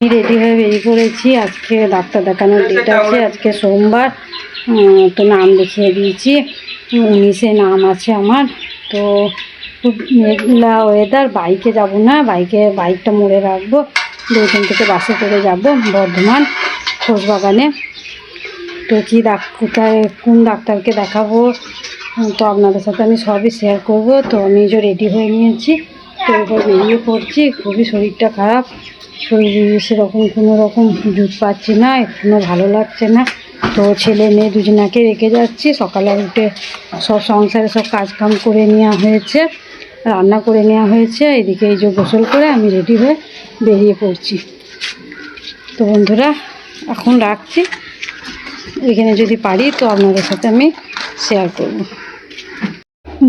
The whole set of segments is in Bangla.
রেডি হয়ে বেরিয়ে পড়েছি। আজকে ডাক্তার দেখানোর ডেট আছে। আজকে সোমবার। তো নাম লিখিয়ে দিয়েছি। উনিশে নাম আছে আমার। তো খুব মেঘলা ওয়েদার বাইকে যাব না। বাইকে বাইকটা মোড়ে রাখব। দুই তিন থেকে বাসে করে যাব বর্ধমান খোসবাগানে তো কী ডাক, কোথায়, কোন ডাক্তারকে দেখাবো? তো আপনাদের সাথে আমি সবই শেয়ার করব। তো আমি যে রেডি হয়ে নিয়েছি। তো এবার বেরিয়ে পড়ছি। খুবই শরীরটা খারাপ। শরীরে সেরকম কোনো রকম জুত পাচ্ছি না একটুও ভালো লাগছে না। তো ছেলে মেয়ে দুজনাকে রেখে যাচ্ছি, সকালে উঠে সব সংসারে সব কাজকাম করে নেওয়া হয়েছে, রান্না করে নেওয়া হয়েছে, এদিকে এই যে গোসল করে আমি রেডি হয়ে বেরিয়ে পড়ছি। তো বন্ধুরা, এখন রাখছি। এখানে যদি পারি তো আপনাদের সাথে আমি শেয়ার করব।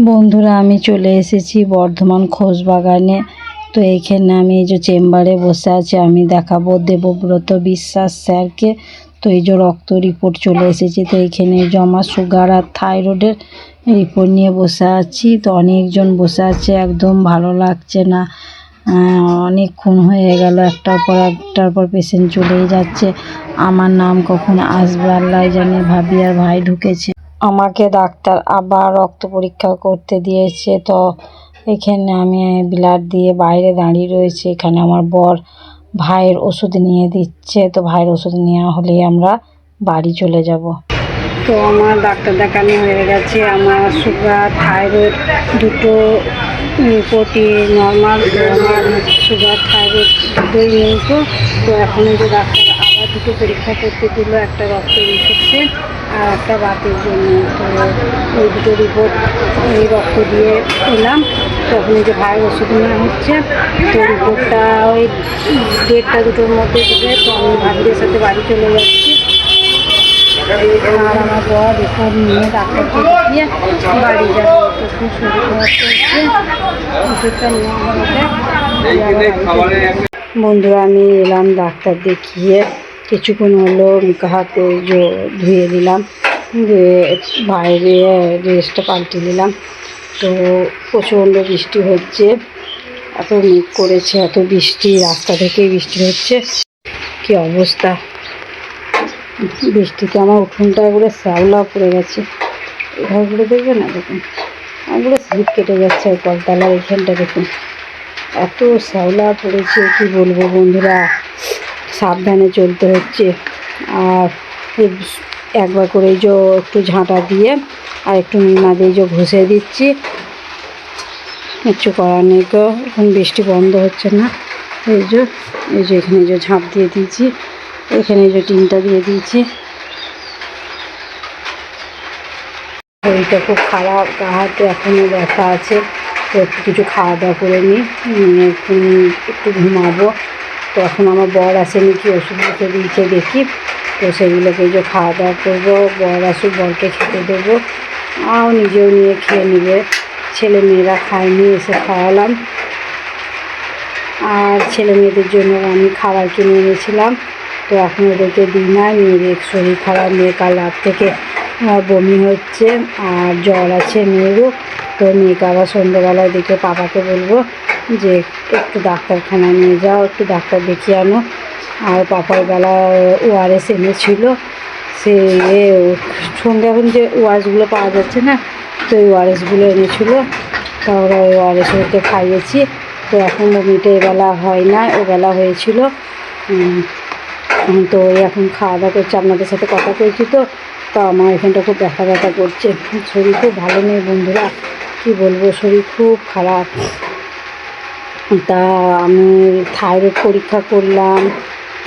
বন্ধুরা, আমি চলে এসেছি বর্ধমান খোসবাগানে তো এইখানে আমি এই যে চেম্বারে বসে আছি, আমি দেখাবো দেবব্রত বিশ্বাস স্যারকে। তো এই যে রক্ত রিপোর্ট চলে এসেছে, তো এইখানে জমা সুগার আর থাইরয়েডের রিপোর্ট নিয়ে বসে আছি। তো অনেকজন বসে আছে, একদম ভালো লাগছে না। অনেকক্ষণ হয়ে গেল, একটার পর একটার পর পেশেন্ট চলেই যাচ্ছে। আমার নাম কখন আসবে আল্লাহ জানে, ভাবি আর ভাই ঢুকেছে। আমাকে ডাক্তার আবার রক্ত পরীক্ষা করতে দিয়েছে, তো এখানে আমি ব্লাড দিয়ে বাইরে দাঁড়িয়ে রয়েছে। এখানে আমার বর ভাইয়ের ওষুধ নিয়ে দিচ্ছে। তো ভাইয়ের ওষুধ নেওয়া হলেই আমরা বাড়ি চলে যাব। তো আমার ডাক্তার দেখানো হয়ে গেছে। আমার সুগার, থাইরয়েড দুটো রিপোর্টই নর্মাল আমার সুগার, থাইরয়েড দুটোই নেই তো এখন যে ডাক্তার আবার দুটো পরীক্ষা করতে দিল, একটা রক্তের ইনফেকশন আর একটা বাতের জন্য। তো ওই দুটো রিপোর্ট এই রক্ত দিয়ে এলাম। তখন যে ভাইয়ের ওষুধ নেওয়া হচ্ছে, তো রিপোর্টটা ওই দেড়টা দুটোর মধ্যে দেবে। তো আমি ভাবিদের সাথে বাড়ি চলে যাচ্ছি। বাড়ি বন্ধুরা, আমি এলাম ডাক্তার দেখিয়ে। কিছুক্ষণ হলো, মুখ হাতে ধুয়ে দিলাম। দিয়ে বাইরে ড্রেসটা পাল্টে নিলাম তো প্রচণ্ড বৃষ্টি হচ্ছে, এত মেঘ করেছে, এত বৃষ্টি, রাস্তা থেকেই বৃষ্টি হচ্ছে। কি অবস্থা? বৃষ্টিতে আমার উঠোনটা একবারে শ্যাওলা পড়ে গেছে। ঘরগুলো দেখবে না? দেখুন একবারে স্লিপ কেটে যাচ্ছে ওই কলতলার এইখানটা দেখুন। এত শ্যাওলা পড়েছে, কি বলব বন্ধুরা? সাবধানে চলতে হচ্ছে। আর একবার করে যে একটু ঝাঁটা দিয়ে আর একটু নিমা দিয়ে যে ঘষে দিচ্ছি। কিচ্ছু করার নেই তো, এখন বৃষ্টি বন্ধ হচ্ছে না। এই যে এই যে এখানে যে ঝাঁপ দিয়ে দিয়েছি, এখানে যে টিনটা দিয়ে দিয়েছি। শরীরটা খুব খারাপ, গা হাতে এখনও ব্যথা আছে, তো একটু কিছু খাওয়া দাওয়া করে নিই একটু ঘুমাবো। তো এখন আমার বর আসেনি, কি ওষুধ লিখে দিয়েছে দেখি। তো সেগুলোকে যে খাওয়া দাওয়া করব, বর আসুক, বরকে খেতে দেবো। আর নিজেও নিয়ে খেয়ে নেবে, ছেলে মেয়েরা খায়নি এসে খাওয়ালাম। আর ছেলে মেয়েদের জন্য আমি খাবার কিনে এনেছিলাম, তো এখন ওদেরকে দিই না মেয়েদের শরীর খারাপ মেয়ে কাল রাত থেকে বমি হচ্ছে, আর জ্বর আছে মেয়েরও, তো মেয়েকে আবার সন্ধ্যেবেলায় দেখে পাপাকে বলব যে একটু ডাক্তারখানায় নিয়ে যাও, একটু ডাক্তার দেখিয়ে আনো। আর পাপার বেলা ওআরএস এনেছিল সে সঙ্গে এখন যে ওআরএসগুলো পাওয়া যাচ্ছে না, তো ওই ওআরএসগুলো এনেছিলো, তা ওরা ওই ওকে খাইয়েছি। তো এখন বমিটা এবেলা হয় না, ওবেলা হয়েছিল। তো এখন খাওয়া দাওয়া করছে, আপনাদের সাথে কথা বলছি তো তো আমার এখানটা খুব ব্যথা ব্যথা করছে। শরীর খুব ভালো নেই বন্ধুরা, কী বলব, শরীর খুব খারাপ। তা আমি থাইরয়েড পরীক্ষা করলাম,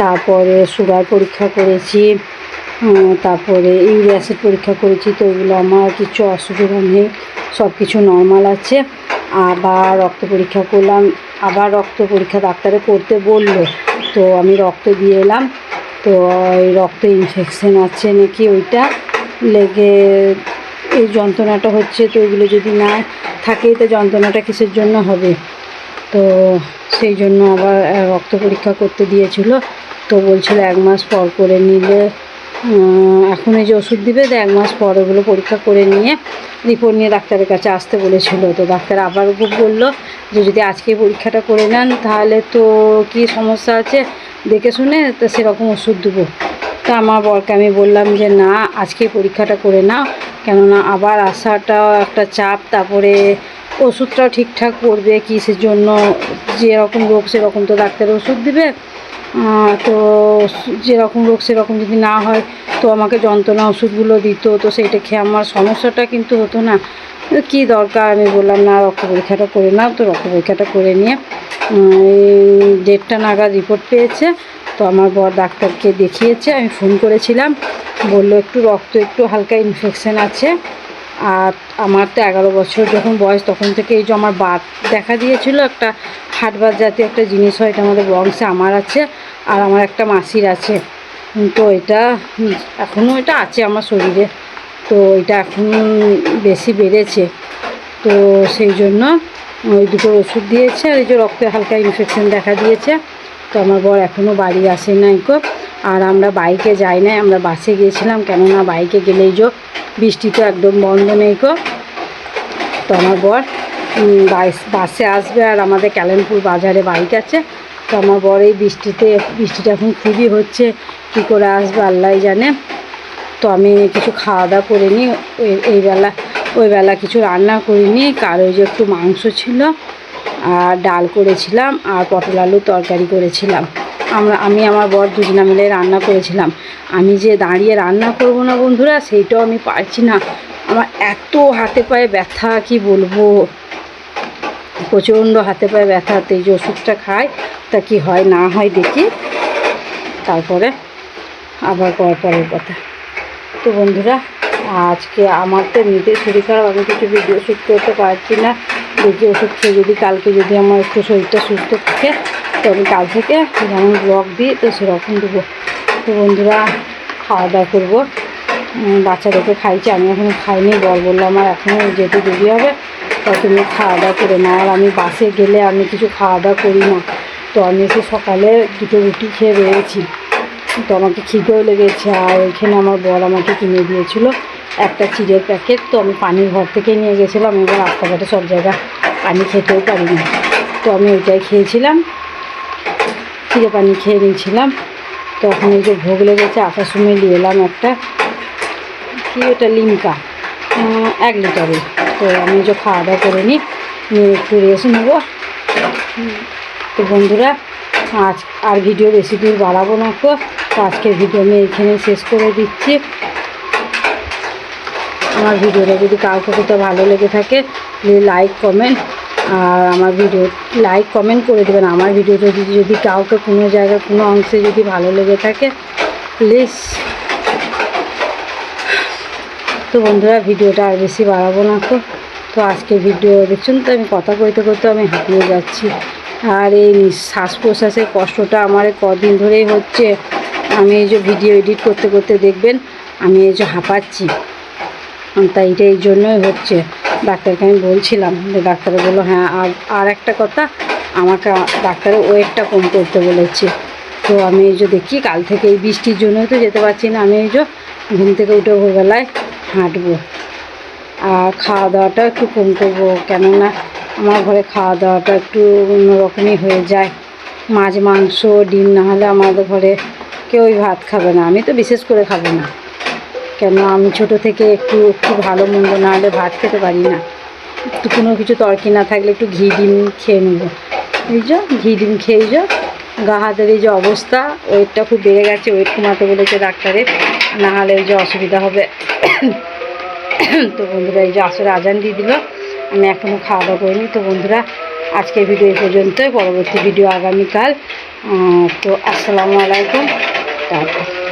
তারপরে সুগার পরীক্ষা করেছি। তারপরে ইউরিক অ্যাসিড পরীক্ষা করেছি তো ওগুলো আমার কিছু অসুবিধা নেই সব কিছু নর্মাল আছে। আবার রক্ত পরীক্ষা করলাম, আবার রক্ত পরীক্ষা ডাক্তারে করতে বলল, তো আমি রক্ত দিয়ে এলাম। তো ওই রক্তে ইনফেকশন আছে নাকি ওইটা লেগে এই যন্ত্রণাটা হচ্ছে, তো ওইগুলো যদি না থাকে তো যন্ত্রণাটা কিসের জন্য হবে? তো সেই জন্য আবার রক্ত পরীক্ষা করতে দিয়েছিল। তো বলছিল এক মাস পর করে নিলে এখন এই যে ওষুধ দিবে, তো এক মাস পর ওগুলো পরীক্ষা করে নিয়ে রিপোর্ট নিয়ে ডাক্তারের কাছে আসতে বলেছিল। তো ডাক্তার আবার বলল যে, যদি আজকে পরীক্ষাটা করে নেন, তাহলে তো কি সমস্যা আছে? দেখে শুনে তো সেরকম ওষুধ দেবো। তা আমার বরকে আমি বললাম যে, না, আজকে পরীক্ষাটা করে নাও। কেননা আবার আসাটাও একটা চাপ, তারপরে ওষুধটাও ঠিকঠাক পড়বে কিসের জন্য, যেরকম রোগ সেরকম তো ডাক্তার ওষুধ দিবে। তো যেরকম রোগ সেরকম যদি না হয়, তো আমাকে যন্ত্রণা ওষুধগুলো দিত, তো সেইটা খেয়ে আমার সমস্যাটা কিন্তু হতো না। কি দরকার? আমি বললাম, না, রক্ত পরীক্ষাটা করে নাও। তো রক্ত পরীক্ষাটা করে নিয়ে দেড়টা নাগাদ রিপোর্ট পেয়েছে। তো আমার বর ডাক্তারকে দেখিয়েছে, আমি ফোন করেছিলাম। বলল, একটু রক্ত, একটু হালকা ইনফেকশান আছে। আর আমার তো এগারো বছর যখন বয়স, তখন থেকে এই যে আমার বাত দেখা দিয়েছিল একটা হাটবাত জাতীয় একটা জিনিস হয়, এটা আমাদের বংশে আমার আছে আর আমার একটা মাসির আছে। তো এটা এখনও এটা আছে আমার শরীরে। তো এটা এখন বেশি বেড়েছে। তো সেই জন্য ওই দুটো ওষুধ দিয়েছে আর এই যে রক্তে হালকা ইনফেকশন দেখা দিয়েছে। তো আমার বর এখনও বাড়ি আসে নাই কো আর আমরা বাইকে যাই নাই, আমরা বাসে গিয়েছিলাম, কেননা বাইকে গেলেই যে বৃষ্টি তো একদম বন্ধ নেই কো তো আমার বর বাসে আসবে আর আমাদের ক্যালেমপুর বাজারে বাইক আছে। তো আমার বর এই বৃষ্টিতে, বৃষ্টিটা এখন খুবই হচ্ছে, কী করে আসবে আল্লাহ জানে। তো আমি কিছু খাওয়া দাওয়া করে নিই এই বেলা, ওই বেলা কিছু রান্না করিনি কার ওই যে একটু মাংস ছিল, আর ডাল করেছিলাম, আর পটল আলু তরকারি করেছিলাম। আমরা, আমি আমার বর দুজনা মিলে রান্না করেছিলাম। আমি যে দাঁড়িয়ে রান্না করব না বন্ধুরা, সেইটাও আমি পারছি না। আমার এত হাতে পায়ে ব্যথা, কি বলব? প্রচণ্ড হাতে পায়ে ব্যথা এই যে ওষুধটা খাই, তা কি হয়, না হয় দেখি। তারপরে আবার পর পরের কথা। তো বন্ধুরা, আজকে আমার তো এমনিতে শরীর খারাপ, আমি কিছু ভিডিও শ্যুট করতে পারছি না। দেখি ওষুধ খেয়ে যদি, কালকে যদি আমার একটু শরীরটা সুস্থ থাকে তো আমি কাল থেকে যেমন ব্লগ দিই, তো সেরকম দেবো। তো বন্ধুরা, খাওয়া দাওয়া করব। বাচ্চাদেরকে খাইছি আমি এখন খাইনি, বল বলল আমার এখনও যেতে দেরি হবে। তো তুমি খাওয়া দাওয়া করে নাও, আর আমি বাসে গেলে আমি কিছু খাওয়া দাওয়া করি না। তো আমি এসে সকালে দুটো রুটি খেয়ে বেরিয়েছি। তো আমাকে খিদেও লেগেছে, আর ওইখানে আমার বর আমাকে কিনে দিয়েছিল একটা চিড়ের প্যাকেট। তো আমি পানির ঘর থেকে নিয়ে গেছিলাম, এবার রাস্তাঘাটে সব জায়গায় পানি খেতেও পারিনি। তো আমি ওইটাই খেয়েছিলাম। চিড়ে পানি খেয়ে নিয়েছিলাম। তখন এই যে ভোগ লেগেছে আসার সময় নিয়ে এলাম একটা। কি ওটা, লিমকা? এক লিটারের। তো আমি যে খাওয়া দাওয়া করে নিই, নিয়ে একটু রেস্ট নেব। তো বন্ধুরা, আজ আর ভিডিও বেশি দূর বাড়াবো না তো। আজকের ভিডিও আমি এখানে শেষ করে দিচ্ছি। আমার ভিডিওটা যদি কাউকে কোথাও ভালো লেগে থাকে লাইক কমেন্ট আর আমার ভিডিও লাইক কমেন্ট করে দেবেন। আমার ভিডিওটা যদি যদি কাউকে কোনো জায়গায়, কোনো অংশে যদি ভালো লেগে থাকে প্লিজ তো বন্ধুরা ভিডিওটা আর বেশি বাড়াবো না তো। তো আজকে ভিডিও দেখছেন তো, আমি কথা কইতে করতে আমি হাঁপিয়ে যাচ্ছি। আর এই শ্বাস প্রশ্বাসের কষ্টটা আমার কদিন ধরেই হচ্ছে। আমি এই যে ভিডিও এডিট করতে করতে দেখবেন, আমি এই যে হাঁপাচ্ছি। তাই এটা এই জন্যই হচ্ছে। ডাক্তারকে আমি বলছিলাম যে ডাক্তার বলল হ্যাঁ আর আর একটা কথা, আমাকে ডাক্তারের ওয়েটটা কম করতে বলেছে। তো আমি এই যে দেখি, কাল থেকে এই বৃষ্টির জন্যই তো যেতে পারছি না। আমি এই যে ঘুম থেকে উঠে ভোরবেলায় হাঁটবো। আর খাওয়া দাওয়াটা একটু কম করব, কেননা আমার ঘরে খাওয়া দাওয়াটা একটু অন্যরকমই হয়ে যায়। মাছ, মাংস, ডিম না হলে আমাদের ঘরে কেউই ভাত খাবে না। আমি তো বিশেষ করে খাব না। কেন আমি ছোট থেকে একটু একটু ভালো মন্দ না হলে ভাত খেতে পারি না। একটু কোনো কিছু তরকি না থাকলে একটু ঘি ডিম খেয়ে নেব। এই যে, ঘি ডিম খেয়ে যে, গা হাতের এই যে অবস্থা, ওয়েটটা খুব বেড়ে গেছে, ওয়েট কমাতে বলেছে ডাক্তারের। না হলে এই যে অসুবিধা হবে। তো বন্ধুরা, এই যে আসরে আজান দিয়ে দিল, আমি এখনও খাওয়া দাওয়া করিনি। তো বন্ধুরা আজকে ভিডিও এই পর্যন্তই। পরবর্তী ভিডিও আগামীকাল। তো আসসালামু আলাইকুম। টাটা